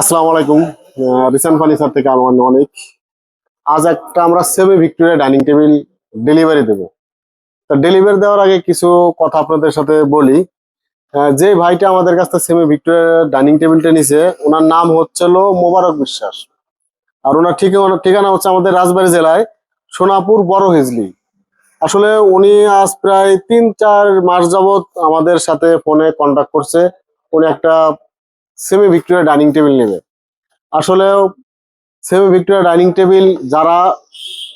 আসসালামু আলাইকুম recent furniture থেকে আমার অনেক। আজ একটা আমরা সেভে ভিক্টোরিয়া ডাইনিং টেবিল ডেলিভারি দেবো। তা ডেলিভারি দেওয়ার আগে কিছু কথা আপনাদের সাথে বলি। যে ভাইটা আমাদের কাছ থেকে সেমি ভিক্টোরিয়া ডাইনিং টেবিলটা নিছে, ওনার নাম হচ্ছিল মোবারক বিশ্বাস। আর ওনার ঠিকানা ঠিকানা হচ্ছে আমাদের রাজবাড়ী জেলায় সোনাপুর বড় হিজলি। আসলে উনি আজ প্রায় তিন চার মাস যাবত আমাদের সাথে ফোনে কন্ট্যাক্ট করছে। উনি একটা সেমি ভিক্টোরিয়া ডাইনিং টেবিল নেবে। আসলে সেমি ভিক্টোরিয়া ডাইনিং টেবিল যারা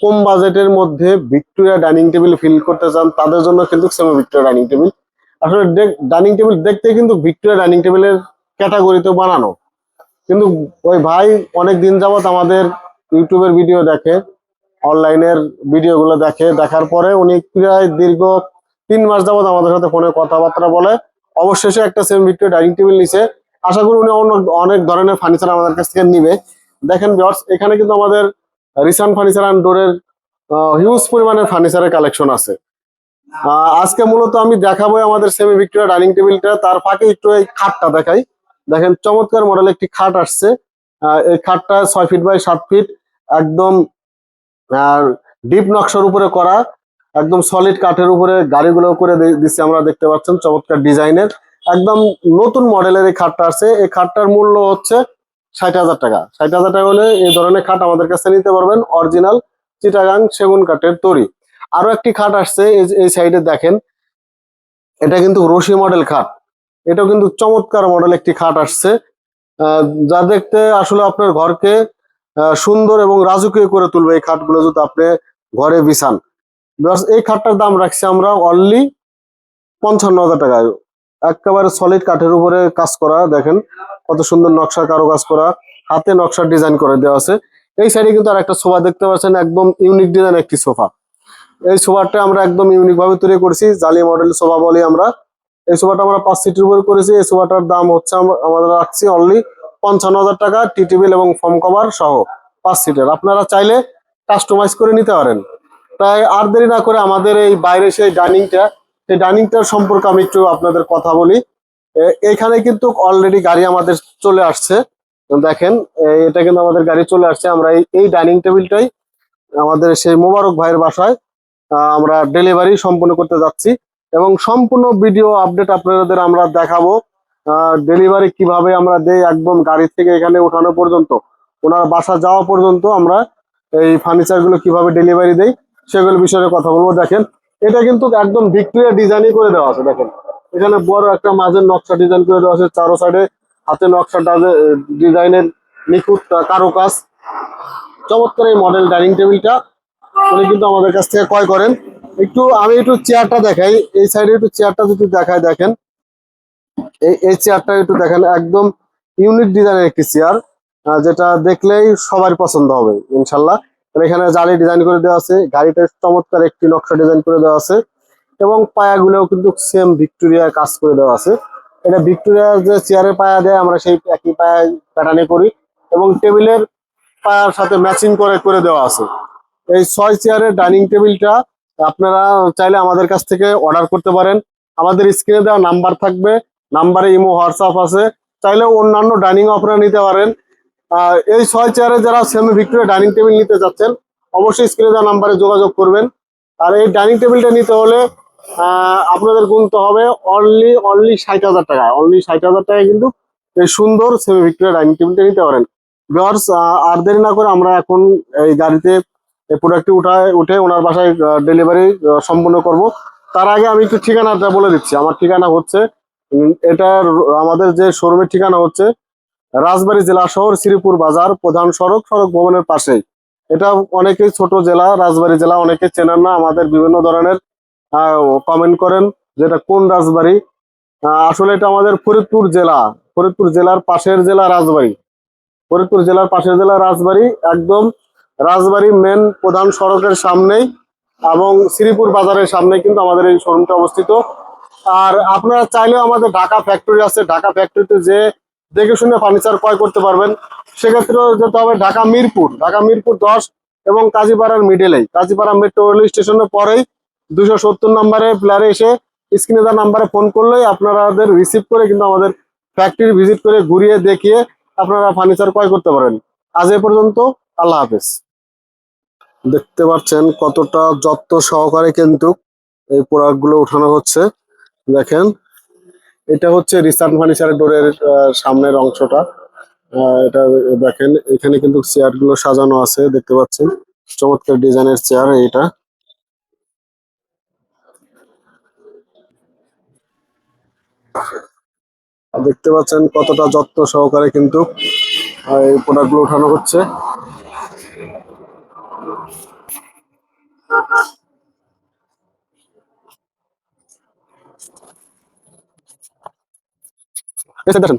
কম বাজেটের মধ্যে ভিক্টোরিয়া ডাইনিং টেবিল ফিল করতে চান, তাদের জন্য কিন্তু সেমি ভিক্টোরিয়া ডাইনিং টেবিল আসলে ডাইনিং টেবিল দেখতে কিন্তু ভিক্টোরিয়া ডাইনিং টেবিলের ক্যাটাগরিতে বানানো। কিন্তু ওই ভাই অনেক দিন যাবৎ আমাদের ইউটিউবের ভিডিও দেখে অনলাইনের ভিডিওগুলো দেখে, দেখার পরে উনি প্রায় দীর্ঘ তিন মাস যাবত আমাদের সাথে ফোনে কথাবার্তা বলে, অবশেষে একটা সেমি ভিক্টোরিয়া ডাইনিং টেবিল নিছে। আশা করি উনি অন্য- অনেক ধরনের ফার্নিচার আমাদের কাছ থেকে নিবে। দেখেন বিয়ার্স এখানে কিন্তু আমাদের রিসান ফার্নিচার অ্যান্ড ডোরের হিউজ পরিমাণের ফার্নিচারের কালেকশন আছে। আজকে মূলত আমি দেখাবো আমাদের সেমি ভিক্টোরিয়া ডাইনিং টেবিলটা তার ফাঁকে একটু এই খাটটা দেখাই। দেখেন চমৎকার মডেল একটি খাট আসছে। এই খাটটা ছয় ফিট বাই সাত ফিট একদম ডিপ নকশার উপরে করা, একদম সলিড কাঠের উপরে গাড়িগুলো করে দিচ্ছে আমরা, দেখতে পাচ্ছেন, চমৎকার ডিজাইনের একদম নতুন মডেলের এই খাটটা আছে এই খাটটার মূল্য হচ্ছে ষাট হাজার টাকা। ষাট হাজার টাকা হলে এই ধরনের খাট আমাদের কাছে নিতে পারবেন। অরিজিনাল চিটাগাং সেগুন কাঠের তৈরি। আরও একটি খাট আসছে এই সাইডে দেখেন। এটা কিন্তু রশি মডেল খাট। এটাও কিন্তু চমৎকার মডেল একটি খাট আসছে। যা দেখতে আসলে আপনার ঘরকে সুন্দর এবং রাজকীয় করে তুলবে এই খাটগুলো যদি আপনি ঘরে বিছান। এই খাটটার দাম রাখছি আমরা অনলি পঞ্চান্ন হাজার টাকায়। একেবারে সলিড কাঠের উপরে কাজ করা, দেখেন কত সুন্দর নকশা কারও কাজ করা, হাতে নকশার ডিজাইন করে দেওয়া আছে। এই সাইডে কিন্তু আর একটা সোফা দেখতে পাচ্ছেন, একদম ইউনিক ডিজাইন একটি সোফা। এই সোফাটা আমরা একদম ইউনিক ভাবে তৈরি করেছি, জালি মডেল সোফা বলি আমরা। এই সোফাটা আমরা পাঁচ সিটের উপরে করেছি, এই সোফাটার দাম হচ্ছে আম- আমরা রাখছি অনলি পঞ্চান্ন হাজার টাকা টি টেবিল এবং ফর্ম কভার সহ পাঁচ সিটের। আপনারা চাইলে কাস্টমাইজ করে নিতে পারেন। তাই আর দেরি না করে আমাদের এই বাইরে সেই ডাইনিংটা সেই ডাইনিংটার সম্পর্কে আমি একটু আপনাদের কথা বলি। এখানে কিন্তু অলরেডি গাড়ি আমাদের চলে আসছে। দেখেন এটা কিন্তু আমাদের গাড়ি চলে আসছে। আমরা এই এই ডাইনিং টেবিলটাই আমাদের সেই মোবারক ভাইয়ের বাসায় আমরা ডেলিভারি সম্পূর্ণ করতে যাচ্ছি। এবং সম্পূর্ণ ভিডিও আপডেট আপনাদের আমরা দেখাবো ডেলিভারি কীভাবে আমরা দেই একদম গাড়ি থেকে এখানে ওঠানো পর্যন্ত, ওনার বাসা যাওয়া পর্যন্ত আমরা এই ফার্নিচারগুলো কীভাবে ডেলিভারি দেই, সেগুলো বিষয়ে কথা বলব। দেখেন এটা কিন্তু একদম ভিক্টোরিয়া ডিজাইনই করে দেওয়া আছে, দেখেন। এখানে বড় একটা মাঝের নকশা ডিজাইন করে দেওয়া আছে, চারো সাইডে হাতে নকশা ডিজাইনের নিখুঁত কারও কাজ চমৎকার এই মডেল ডাইনিং টেবিলটা উনি কিন্তু আমাদের কাছ থেকে ক্রয় করেন। একটু, আমি একটু চেয়ারটা দেখাই। এই সাইডে একটু চেয়ারটা যদি দেখাই দেখেন। এই এই চেয়ারটা একটু দেখেন, একদম ইউনিক ডিজাইনের একটি চেয়ার যেটা দেখলেই সবার পছন্দ হবে, ইনশাল্লাহ। এখানে জালি ডিজাইন করে দেওয়া আছে গাড়িটা চমৎকার একটি নকশা ডিজাইন করে দেওয়া আছে এবং পায়াগুলোও কিন্তু সেম ভিক্টোরিয়ার কাজ করে দেওয়া আছে। এটা ভিক্টোরিয়ার যে চেয়ারের পায়া দেয়, আমরা সেই একই পায়া প্যাটার্নে করি এবং টেবিলের পায়ার সাথে ম্যাচিং করে করে দেওয়া আছে। এই ছয় চেয়ারের ডাইনিং টেবিলটা আপনারা চাইলে আমাদের কাছ থেকে অর্ডার করতে পারেন। আমাদের স্ক্রিনে দেওয়া নাম্বার থাকবে নাম্বারে ইমো হোয়াটসঅ্যাপ আছে। চাইলে অন্যান্য ডাইনিং আপনারা নিতে পারেন। এই ছয় চেয়ারে যারা সেমি ভিক্টোরিয়া ডাইনিং টেবিল নিতে চাচ্ছেন অবশ্যই স্ক্রিনে দেওয়া নাম্বারে যোগাযোগ করবেন। আর এই ডাইনিং টেবিলটা নিতে হলে আপনাদের গুনতে হবে অনলি অনলি ষাট হাজার টাকা। অনলি ষাট হাজার টাকায় কিন্তু এই সুন্দর সেমি ভিক্টোরিয়া ডাইনিং টেবিলটা নিতে পারেন। ভিউয়ার্স আর দেরি না করে আমরা এখন এই গাড়িতে এই প্রোডাক্টটি উঠায়, উঠে ওনার বাসায় ডেলিভারি সম্পূর্ণ করব। তার আগে আমি একটু ঠিকানাটা বলে দিচ্ছি। আমার ঠিকানা হচ্ছে এটার আমাদের যে শোরুমের ঠিকানা হচ্ছে রাজবাড়ী জেলা শহর শ্রীপুর বাজার, প্রধান সড়ক সড়ক ভবনের পাশেই। এটা অনেকেই ছোট জেলা, রাজবাড়ী জেলা অনেকে চেনেন না। আমাদের বিভিন্ন ধরনের কমেন্ট করেন যেটা কোন রাজবাড়ি। আসলে এটা আমাদের ফরিদপুর জেলা। ফরিদপুর জেলার পাশের জেলা রাজবাড়ী। ফরিদপুর জেলার পাশের জেলা রাজবাড়ি, একদম রাজবাড়ী মেন প্রধান সড়কের সামনেই এবং শ্রীপুর বাজারের সামনে কিন্তু আমাদের এই শোরুমটা অবস্থিত। আর আপনারা চাইলেও আমাদের ঢাকা ফ্যাক্টরি আছে। ঢাকা ফ্যাক্টরিতে যে দেখে শুনে ফার্নিচার ক্রয় করতে পারবেন। সেক্ষেত্রেও যেতে হবে ঢাকা মিরপুর। ঢাকা মিরপুর দশ এবং কাজীপাড়ার মিডলেই কাজীপাড়া মেট্রো রেল স্টেশনের পরেই দুশো সত্তর নম্বরে প্লেয়ারে এসে স্ক্রিনে দেওয়া নাম্বারে ফোন করলেই আপনারাদের রিসিভ করে কিন্তু আমাদের ফ্যাক্টরি ভিজিট করে ঘুরিয়ে দেখিয়ে আপনারা ফার্নিচার ক্রয় করতে পারেন আজ এ পর্যন্ত আল্লাহ হাফেজ। দেখতে পাচ্ছেন কতটা যত্ন সহকারে কিন্তু এই প্রোডাক্টগুলো উঠানো হচ্ছে। দেখেন এটা হচ্ছে রিসার্ট ফার্নিচারের ডোরের সামনের অংশটা। এটা দেখেন, এখানে কিন্তু চেয়ারগুলো সাজানো আছে, দেখতে পাচ্ছেন। চমৎকার ডিজাইনের চেয়ার আর দেখতে পাচ্ছেন কতটা যত্ন সহকারে কিন্তু এই প্রোডাক্টগুলো উঠানো হচ্ছে এই side দেখেন।